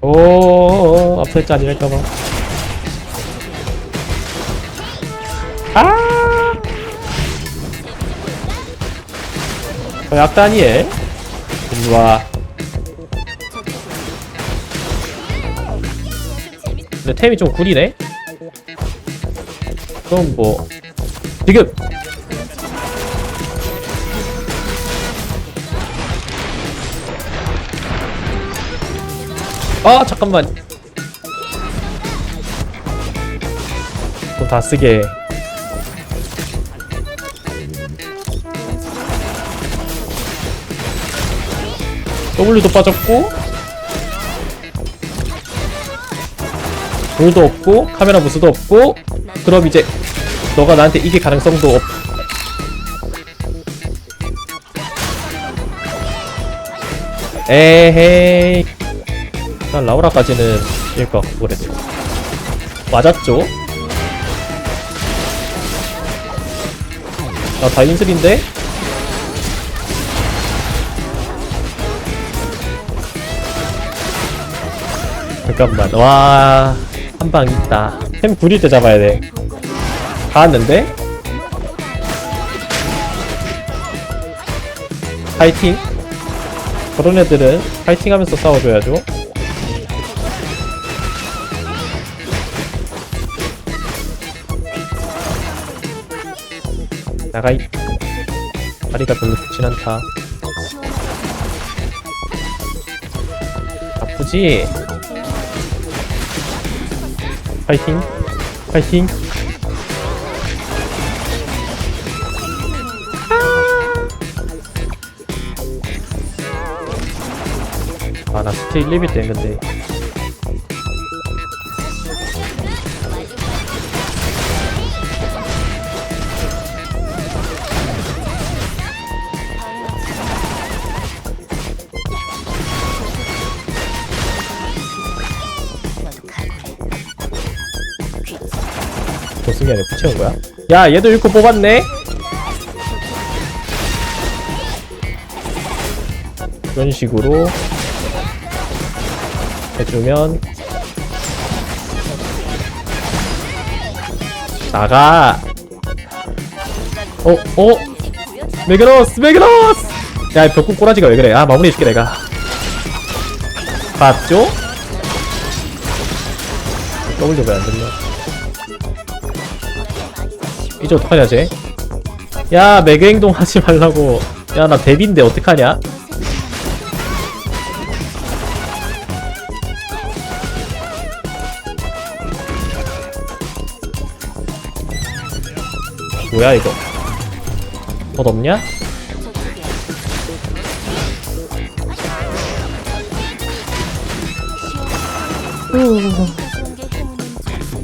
오, 앞설지 아니랄까봐. 아! 저 약단이에. 일로와. 근데 템이 좀 구리네? 그럼 뭐. 지금! 아, 잠깐만. 또 다 쓰게. W도 빠졌고 돌도 없고 카메라 부스도 없고 그럼 이제 너가 나한테 이길 가능성도 없 에헤이 난 라우라까지는 일거 그랬지 맞았죠? 나 다인슬인데? 잠깐만 와 한 방 있다 템 구릴 때 잡아야 돼 닿았는데? 파이팅 그런 애들은 파이팅 하면서 싸워줘야죠 나가이. 다리가 별로 좋진 않다. 아프지? 파이팅. 파이팅. 아나 스테이 리밋 된 건데 아니라 붙여온 거야? 야 얘도 읽고 뽑았네? 이런 식으로 해주면 나가 어? 어? 메그로스 메그로스 야 벽국 꼬라지가 왜 그래 아 마무리해줄게 내가 봤죠? W 왜안 됐냐 이제 어떡하냐 쟤? 야 매그 행동 하지 말라고 야 나 데뷔인데 어떡하냐? 뭐야 이거 덧 없냐?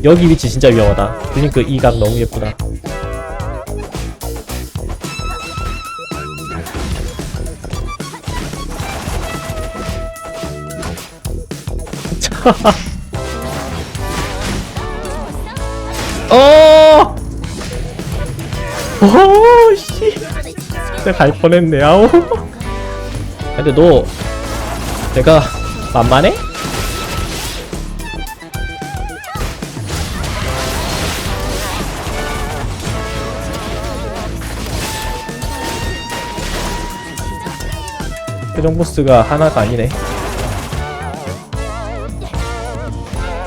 여기 위치 진짜 위험하다 블링크 이 각 너무 예쁘다 어! 오, 씨. 내가 갈 뻔했네, 아우. 근데 너, 내가 만만해? 최종 보스가 하나가 아니네.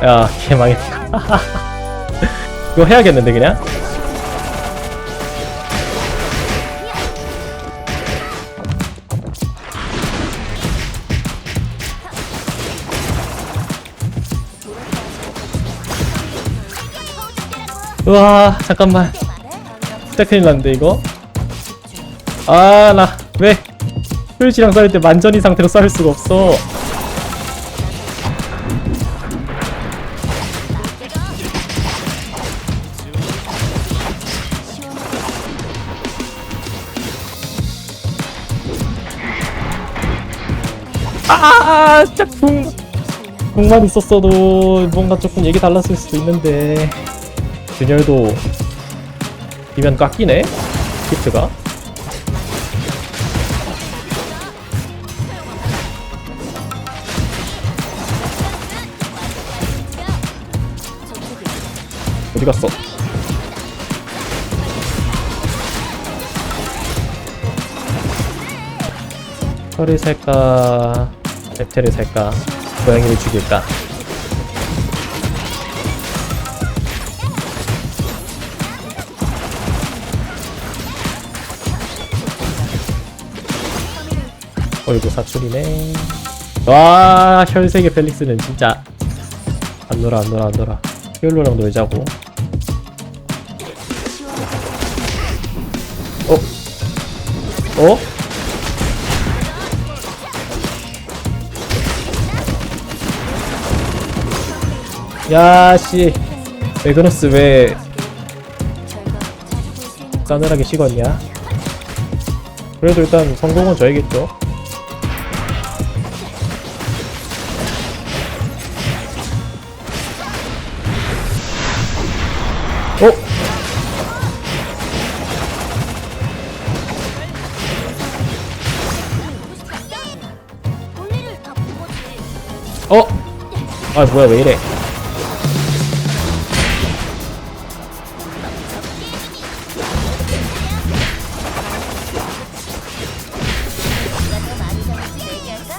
야, 개망했다. 이거 해야겠는데, 그냥? 우와, 잠깐만. 진짜 큰일 났는데, 이거? 아, 나, 왜? 혈지랑 싸울 때 만전이 상태로 싸울 수가 없어. 아, 진짜 궁, 궁만 있었어도 뭔가 조금 얘기 달랐을 수도 있는데. 균열도 이면 깎이네? 히트가? 어디 갔어? 털을 살까? 랩테를 살까? 고양이를 죽일까? 어이구 사출이네 와 혈색의 펠릭스는 진짜 안 놀아 안 놀아 안 놀아 히올로랑 놀자고 어? 야씨 에그노스 왜 싸늘하게 식었냐 그래도 일단 성공은 저이겠죠 어? 아 뭐야 왜 이래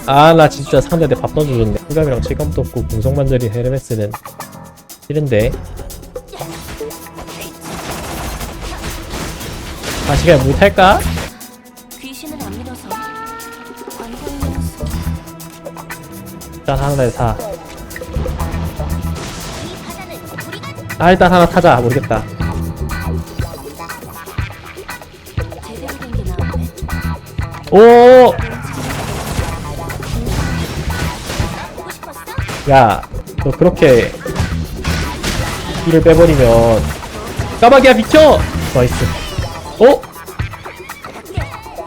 아 나 진짜 상대한테 밥 던져줬네 흑감이랑 체감도 없고 공성만절인 헤르메스는 싫은데 다시 그냥 못할까? 일단 하나에 사. 아 일단 하나 타자 모르겠다. 오? 야, 너 그렇게 이를 빼버리면 까마귀야 비켜. 나이스. 오,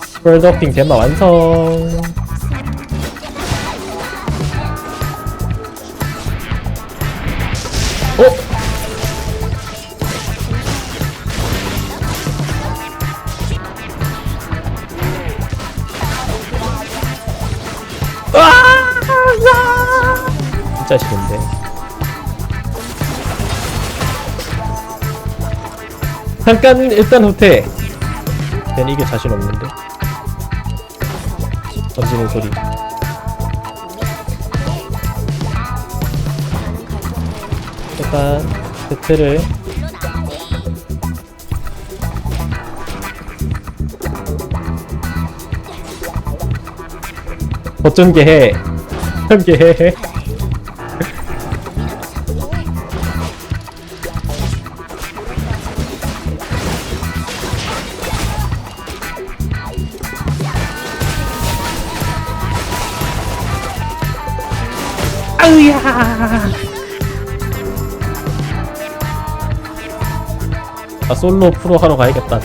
스프레더핑 덴마 완성. 오. 아! 진짜 싫은데. 잠깐 일단 후퇴. 괜히 이게 자신 없는데. 던지는 소리. 일단 배틀을 어쩐게 해. 어쩐게 해. 아우야. 아 솔로 프로 하러 가야겠다.